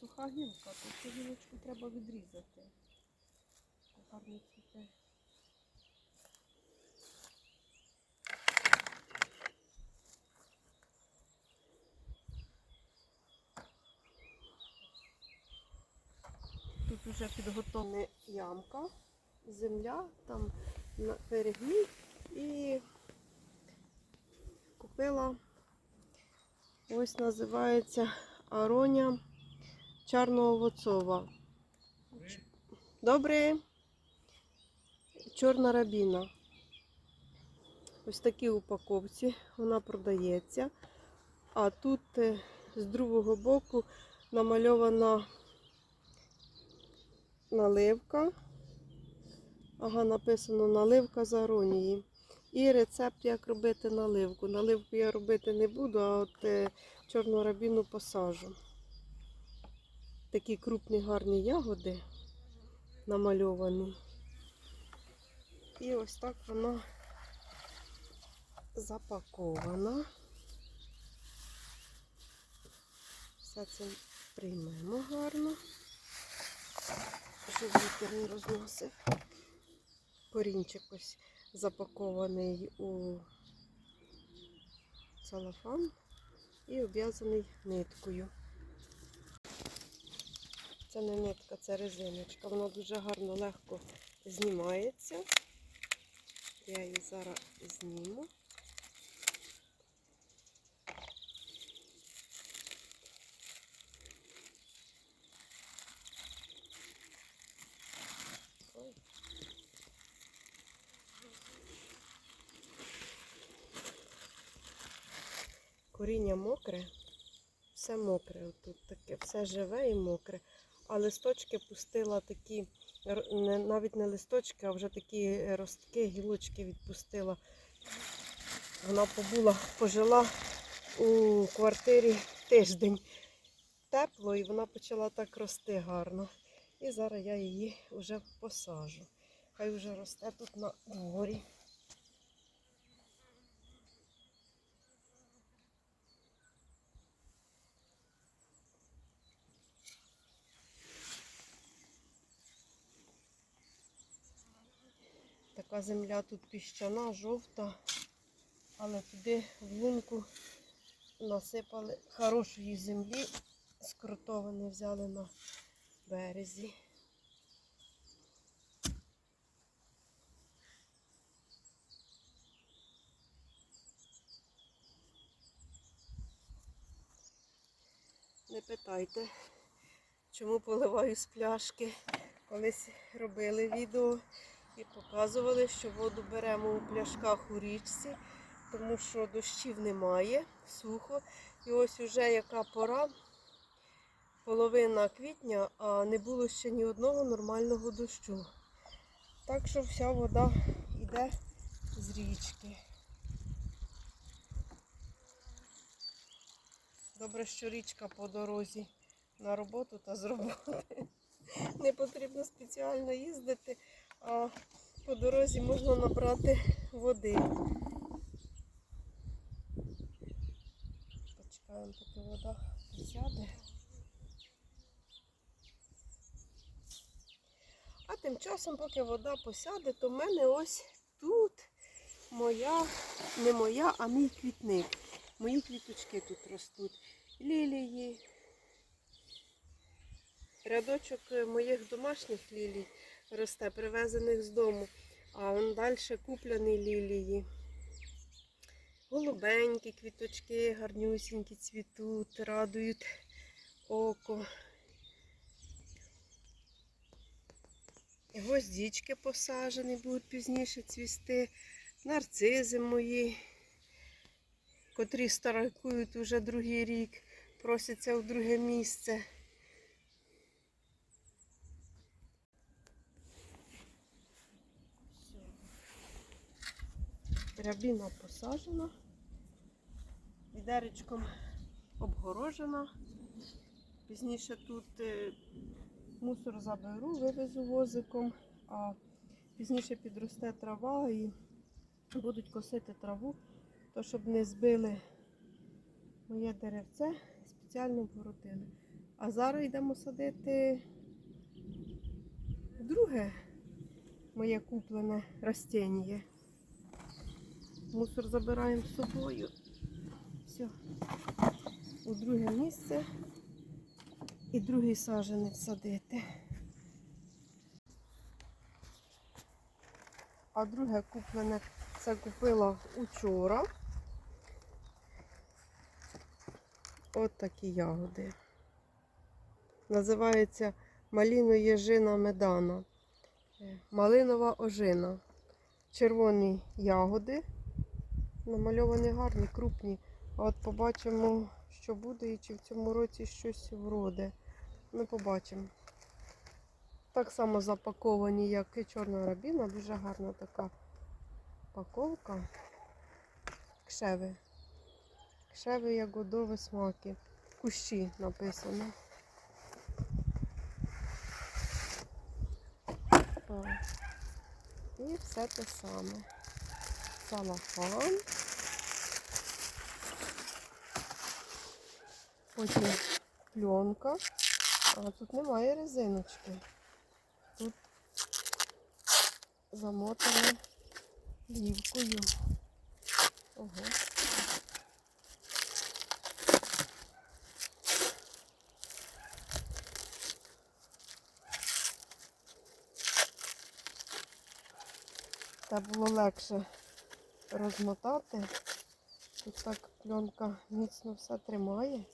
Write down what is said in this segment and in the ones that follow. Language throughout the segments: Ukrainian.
суха гілка, то цю гілочку треба відрізати. Гарно цвіте. Тут вже підготовлена ямка, земля, там на перегній і купила ось називається ароня чорноовоцова. Добре. Чорна рабіна. Ось такі упаковці вона продається. А тут е, з другого боку намальована наливка. Ага, написано наливка з аронії. І рецепт, як робити наливку. Наливку я робити не буду, а от е, чорну рабіну посажу. Такі крупні гарні ягоди намальовані. І ось так вона запакована. Все це приймемо гарно, щоб вітер не розносив. Корінчик ось запакований у целофан і обв'язаний ниткою. Це не нитка, це резиночка. Вона дуже гарно легко знімається. Я її зараз зніму. Коріння мокре, все мокре отут таке, все живе і мокре. А листочки пустила такі, навіть не листочки, а вже такі ростки, гілочки відпустила. Вона побула, пожила у квартирі тиждень. Тепло і вона почала так рости гарно. І зараз я її вже посажу. Хай вже росте тут на дворі. Така земля тут піщана, жовта, але туди в лунку насипали хорошої землі, скрутовані взяли на березі. Не питайте, чому поливаю з пляшки. Колись робили відео і показували, що воду беремо у пляшках у річці, тому що дощів немає, сухо. І ось уже яка пора, половина квітня, а не було ще ні одного нормального дощу. Так що вся вода йде з річки. Добре, що річка по дорозі на роботу та з роботи. Не потрібно спеціально їздити, а по дорозі можна набрати води. Почекаємо, поки вода сяде. А тим часом, поки вода посяде, то в мене ось тут моя, не моя, а мій квітник. Мої квіточки тут ростуть. Лілії. Рядочок моїх домашніх лілій росте, привезених з дому. А вон далі куплені лілії. Голубенькі квіточки, гарнюсінькі цвітуть, радують око. Гвоздічки посажені, будуть пізніше цвісти. Нарцизи мої, котрі старикують уже другий рік, просяться в друге місце. Рябіна посаджена, відеречком обгорожена. Пізніше тут е, мусор заберу, вивезу возиком, а пізніше підросте трава і будуть косити траву, то щоб не збили моє деревце, спеціально обгородили. А зараз йдемо садити друге моє куплене растіння. Мусор забираємо з собою. Все. У друге місце і другий саженець садити. А друге куплене це купила учора. От такі ягоди. Називається маліно єжина медана. Е, Малинова ожина. Червоні ягоди. Намальовані гарні, крупні. От побачимо, що буде і чи в цьому році щось вроде. Ми побачимо. Так само запаковані, як і чорна рабіна. Дуже гарна така паковка. Кшеви. Кшеви ягодові смаки. Кущі написано. І все те саме. Салафан. Потім пленка. А тут немає резиночки. Тут замотане плівкою. Ого. Та було легше розмотати. Тут так пленка міцно все тримає.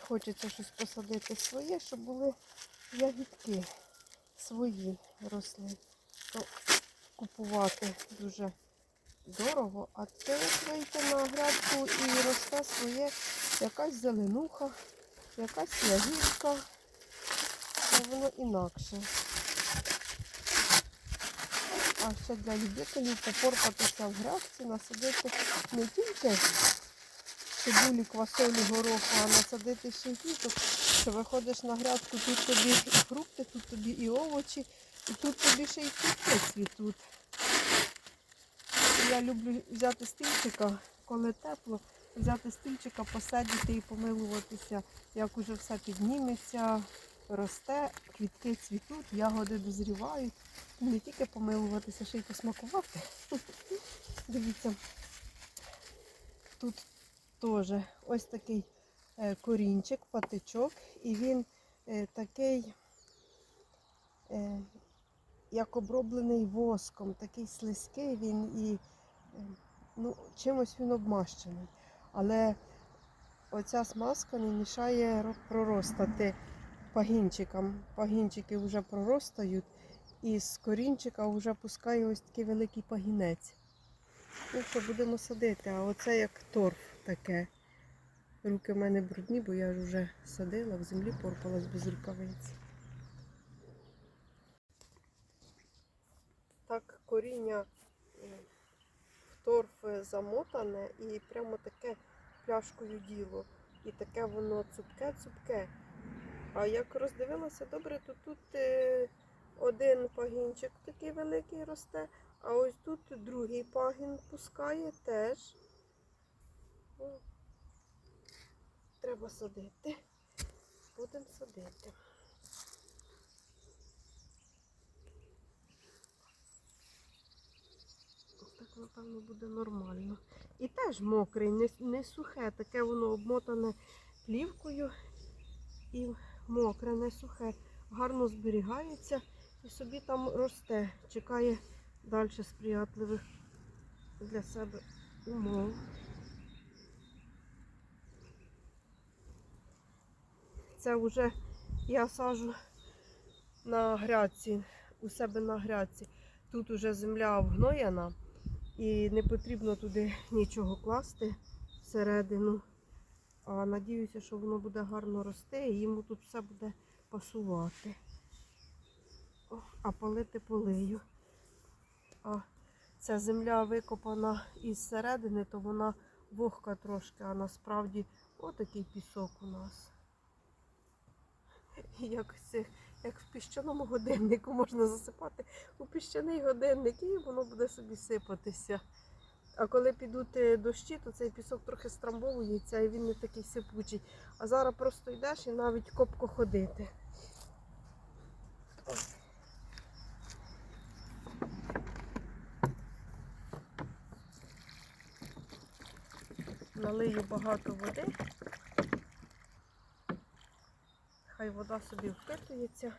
Хочеться щось посадити своє, щоб були ягідки свої росли. То купувати дуже дорого, а це вийти на грядку і росте своє якась зеленуха, якась ягідка. Воно інакше. А ще для любителів попорпатися в грядці, насадити не тільки цибулі, квасолі, гороху, а насадити ще квіток, що виходиш на грядку, тут тобі і фрукти, тут тобі і овочі, і тут тобі ще й квіти цвітуть. Я люблю взяти стільчика, коли тепло, взяти стільчика, посадити і помилуватися, як уже все підніметься, росте, квітки цвітуть, ягоди дозрівають. І не тільки помилуватися, ще й посмакувати. Дивіться, тут теж ось такий е, корінчик, патичок, і він е, такий, е, як оброблений воском, такий слизький він і ну, чимось він обмащений. Але оця смазка не мішає проростати пагінчикам. Пагінчики вже проростають, і з корінчика вже пускає ось такий великий пагінець. Ну що, будемо садити, а оце як торф таке. Руки в мене брудні, бо я ж вже садила, в землі порпалась без рукавиць. Так, коріння е, торф замотане і прямо таке пляшкою діло. І таке воно цупке-цупке. А як роздивилася добре, то тут е, один пагінчик такий великий росте, а ось тут другий пагін пускає теж. Треба садити. Будемо садити. Напевно, буде нормально. І теж мокрий, не, не сухе, таке воно обмотане плівкою і мокре, не сухе. Гарно зберігається і собі там росте, чекає далі сприятливих для себе умов. Це вже я сажу на грядці, у себе на грядці. Тут уже земля обгноєна і не потрібно туди нічого класти всередину. А надіюся, що воно буде гарно рости і йому тут все буде пасувати. А полити полию. А ця земля викопана із середини, то вона вогка трошки, а насправді отакий пісок у нас. як, це, як в піщаному годиннику можна засипати у піщаний годинник і воно буде собі сипатися. А коли підуть е, дощі, то цей пісок трохи страмбовується і він не такий сипучий. А зараз просто йдеш і навіть копко ходити. Налию багато води. Хай вода собі впитується.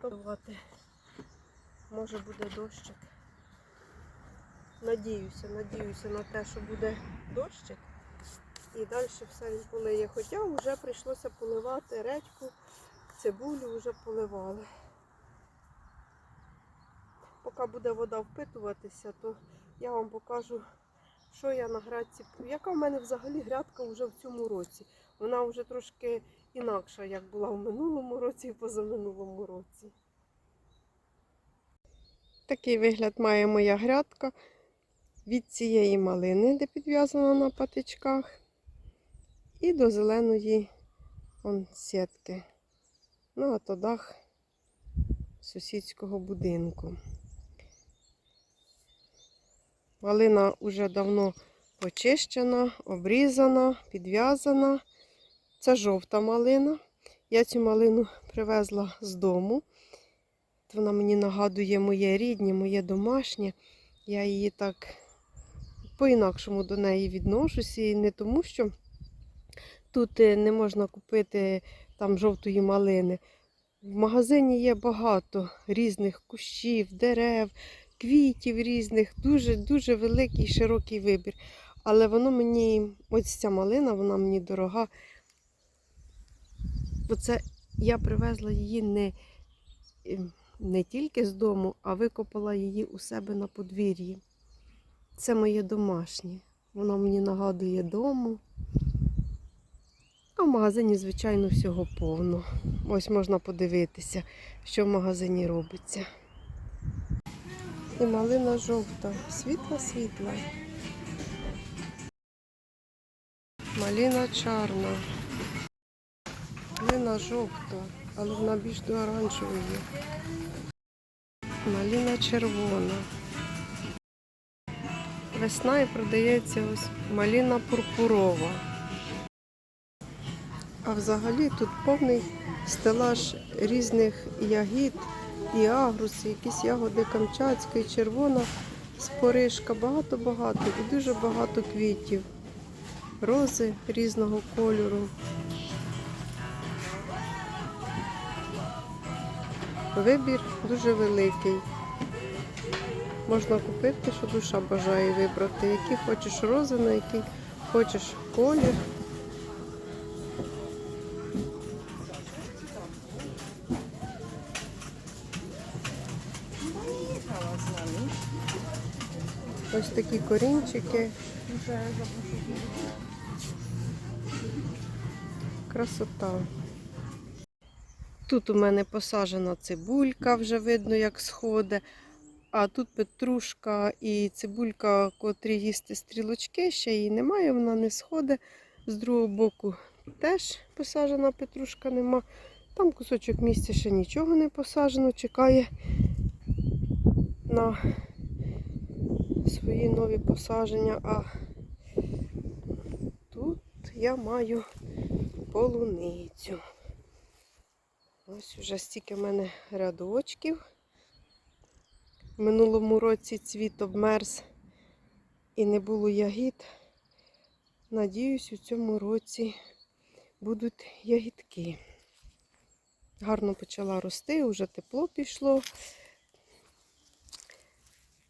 Пробувати. Може буде дощик. Надіюся, надіюся на те, що буде дощик. І далі все він полиє. Хоча вже прийшлося поливати редьку, цибулю вже поливали. Поки буде вода впитуватися, то я вам покажу, що я на грядці. Яка в мене взагалі грядка вже в цьому році. Вона вже трошки інакша, як була в минулому році і позаминулому році. Такий вигляд має моя грядка від цієї малини, де підв'язана на патичках, і до зеленої он, сітки. Ну, а то дах сусідського будинку. Малина вже давно почищена, обрізана, підв'язана. Це жовта малина. Я цю малину привезла з дому. Вона мені нагадує моє рідне, моє домашнє. Я її так по-інакшому до неї відношуся. І не тому, що тут е, не можна купити там жовтої малини. В магазині є багато різних кущів, дерев, квітів різних, дуже-дуже великий широкий вибір. Але воно мені, ось ця малина, вона мені дорога. Бо це я привезла її не, ем, не тільки з дому, а викопала її у себе на подвір'ї. Це моє домашнє. Воно мені нагадує дому. А в магазині, звичайно, всього повно. Ось можна подивитися, що в магазині робиться. І малина жовта, світла-світла. Малина чорна. Малина жовта, але вона більш до оранжевої. Малина червона. Весна і продається ось малина пурпурова. А взагалі тут повний стелаж різних ягід і агруси, якісь ягоди камчатської, червона споришка, багато-багато і дуже багато квітів. Рози різного кольору. Вибір дуже великий. Можна купити, що душа бажає вибрати, які хочеш рози, який хочеш колір. Ось такі корінчики. Красота. Тут у мене посаджена цибулька, вже видно, як сходить. А тут петрушка і цибулька, котрі їсти стрілочки, ще її немає, вона не сходить. З другого боку теж посаджена петрушка нема. Там кусочок місця ще нічого не посаджено, чекає на свої нові посадження. А тут я маю полуницю. Ось вже стільки в мене рядочків. В минулому році цвіт обмерз і не було ягід. Надіюсь, у цьому році будуть ягідки. Гарно почала рости, вже тепло пішло.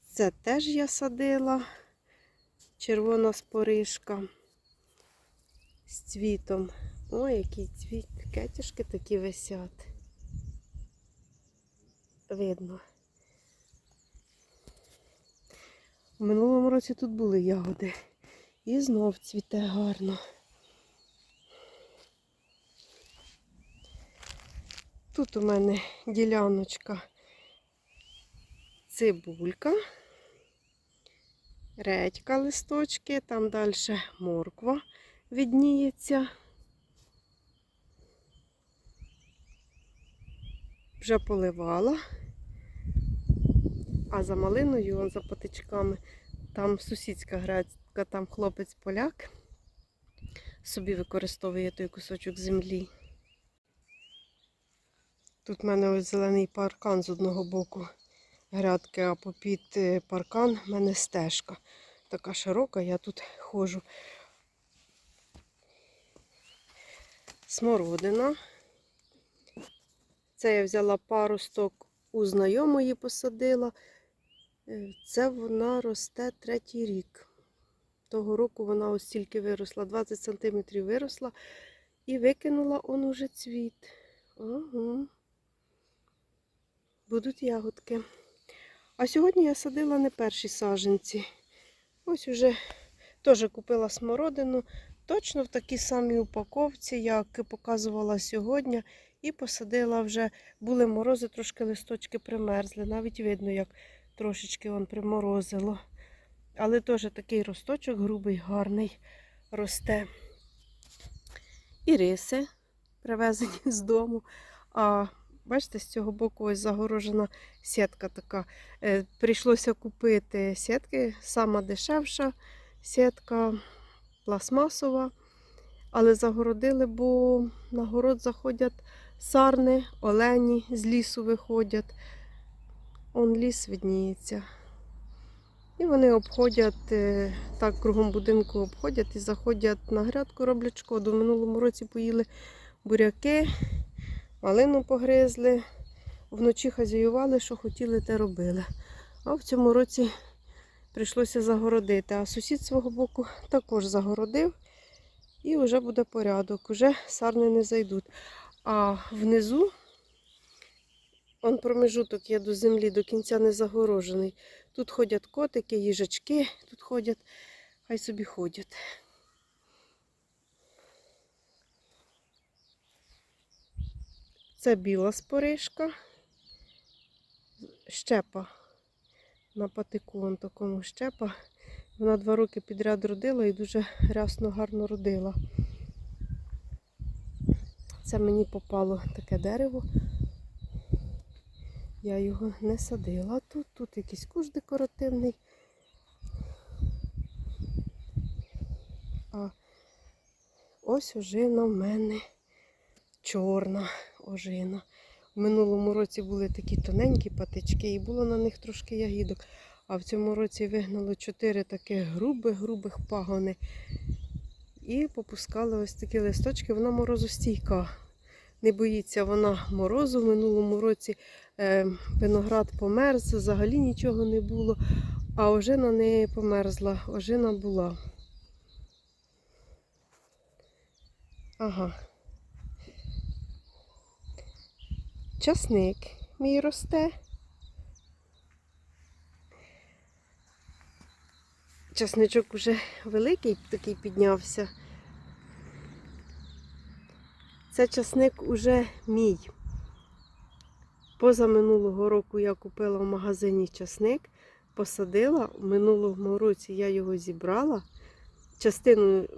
Це теж я садила червона споришка з цвітом. Ой, який цвіт, кетюшки такі висять. Видно. У минулому році тут були ягоди. І знов цвіте гарно. Тут у мене діляночка цибулька, редька листочки, там далі морква відніється. вже поливала. А за малиною, за патичками, там сусідська грецька, там хлопець поляк собі використовує той кусочок землі. Тут в мене ось зелений паркан з одного боку грядки, а попід е, паркан в мене стежка. Така широка, я тут ходжу. Смородина. Це я взяла паросток у знайомої посадила. Е, Це вона росте третій рік. Того року вона ось стільки виросла, 20 см виросла і викинула он уже цвіт. Ага. Будуть ягодки. А сьогодні я садила не перші саженці. Ось уже теж купила смородину, точно в такій самій упаковці, як показувала сьогодні. І посадила вже, були морози, трошки листочки примерзли. Навіть видно, як трошечки он приморозило. Але теж такий росточок грубий, гарний росте. І риси привезені з дому. А бачите, з цього боку ось загорожена сітка така. Е, прийшлося купити сітки, сама дешевша сітка пластмасова. Але загородили, бо на город заходять сарни, олені з лісу виходять. Он ліс видніється. І вони обходять, е, так кругом будинку обходять і заходять на грядку, роблять шкоду. В минулому році поїли буряки, малину погризли, вночі хазяювали, що хотіли, те робили. А в цьому році прийшлося загородити. А сусід свого боку також загородив і вже буде порядок, вже сарни не зайдуть. А внизу, он промежуток є до землі, до кінця не загорожений. Тут ходять котики, їжачки, тут ходять, хай собі ходять. Це біла споришка, щепа на патику, вон такому щепа. Вона два роки підряд родила і дуже рясно гарно родила. Це мені попало таке дерево. Я його не садила тут. Тут якийсь куш декоративний. А ось ожина в мене чорна ожина. В минулому році були такі тоненькі патички і було на них трошки ягідок. А в цьому році вигнало чотири таких грубих-грубих пагони. І попускали ось такі листочки. Вона морозостійка. Не боїться вона морозу. В минулому році е, виноград померз, взагалі нічого не було. А ожина не померзла, ожина була. Ага. Часник мій росте. Часничок уже великий такий піднявся. Це часник уже мій. Поза минулого року я купила в магазині часник, посадила. В минулому році я його зібрала. Частину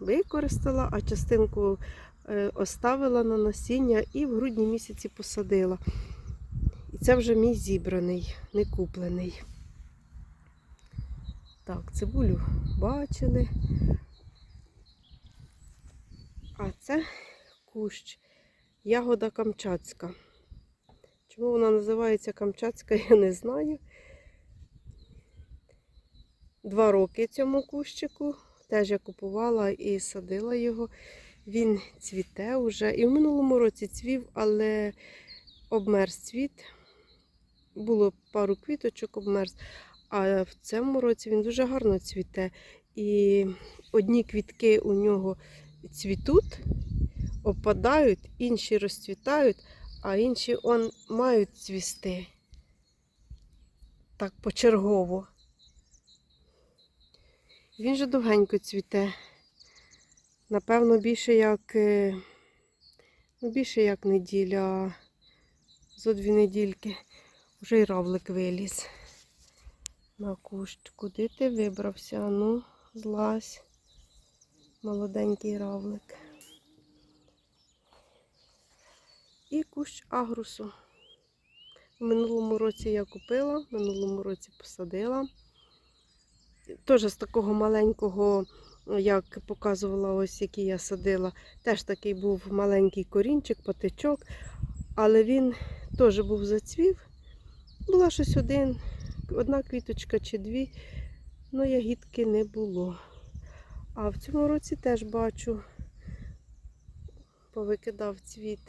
використала, а частинку е, оставила на насіння і в грудні місяці посадила. І це вже мій зібраний, не куплений. Так, цибулю бачили. А це кущ ягода камчатська. Чому вона називається Камчатська, я не знаю. Два роки цьому кущику. Теж я купувала і садила його. Він цвіте вже. І в минулому році цвів, але обмерз цвіт. Було пару квіточок, обмерз. А в цьому році він дуже гарно цвіте. І одні квітки у нього цвітуть, опадають, інші розцвітають, а інші он мають цвісти. Так почергово. Він же довгенько цвіте. Напевно, більше як, е, ну, більше як неділя, зо дві недільки. Вже й равлик виліз на кущ. Куди ти вибрався? Ну, злазь. Молоденький равлик. І кущ агрусу. В минулому році я купила, в минулому році посадила. Теж з такого маленького, як показувала, ось який я садила, теж такий був маленький корінчик, патичок, але він теж був зацвів. Була щось один, одна квіточка чи дві, але ягідки не було. А в цьому році теж бачу, повикидав цвіт.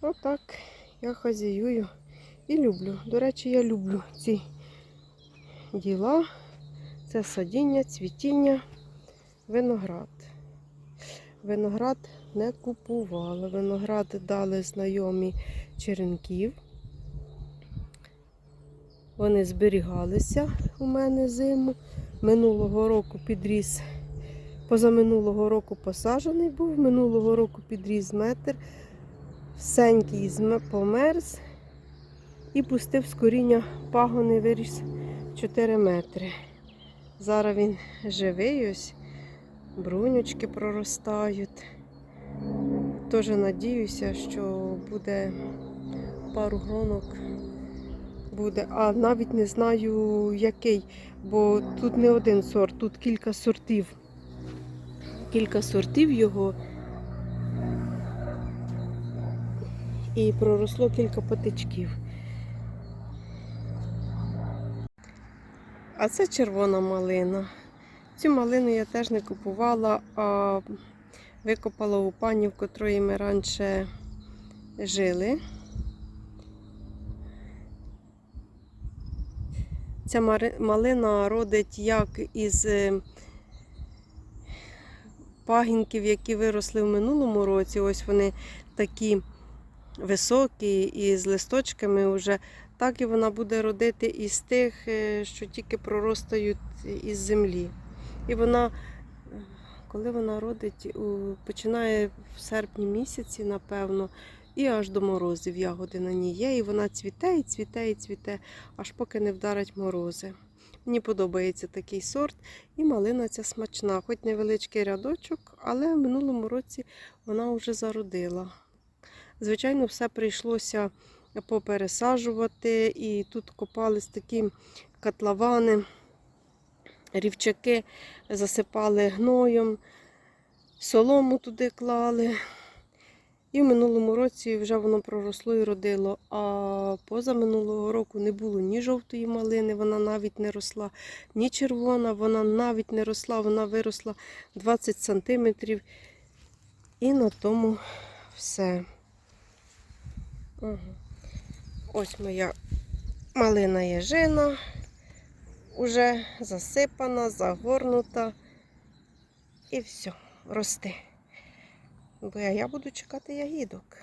Отак я хазяюю і люблю. До речі, я люблю ці діла. Це садіння, цвітіння, виноград. Виноград не купувала. Виноград дали знайомі черенків. Вони зберігалися у мене зиму. Минулого року підріс, позаминулого року посаджений був, минулого року підріс метр, всенький померз і пустив з коріння пагони, виріс 4 метри. Зараз він живий, ось брунючки проростають. Теж надіюся, що буде пару гронок буде, а навіть не знаю який, бо тут не один сорт, тут кілька сортів. Кілька сортів його. І проросло кілька патичків. А це червона малина. Цю малину я теж не купувала, а викопала у пані, в котрої ми раніше жили. Ця малина родить як із е, пагінків, які виросли в минулому році. Ось вони такі високі і з листочками вже. Так і вона буде родити із тих, е, що тільки проростають із землі. І вона, е, коли вона родить, починає в серпні місяці, напевно, і аж до морозів ягоди на ній є. І вона цвіте, і цвіте, і цвіте, аж поки не вдарять морози. Мені подобається такий сорт, і малина ця смачна, хоч невеличкий рядочок, але в минулому році вона вже зародила. Звичайно, все прийшлося попересаджувати, і тут копались такі котловани, рівчаки засипали гноєм, солому туди клали. І в минулому році вже воно проросло і родило. А поза минулого року не було ні жовтої малини, вона навіть не росла, ні червона, вона навіть не росла, вона виросла 20 сантиметрів. І на тому все. Ось моя малина єжина. Уже засипана, загорнута. І все, росте. Бо я буду чекати ягідок.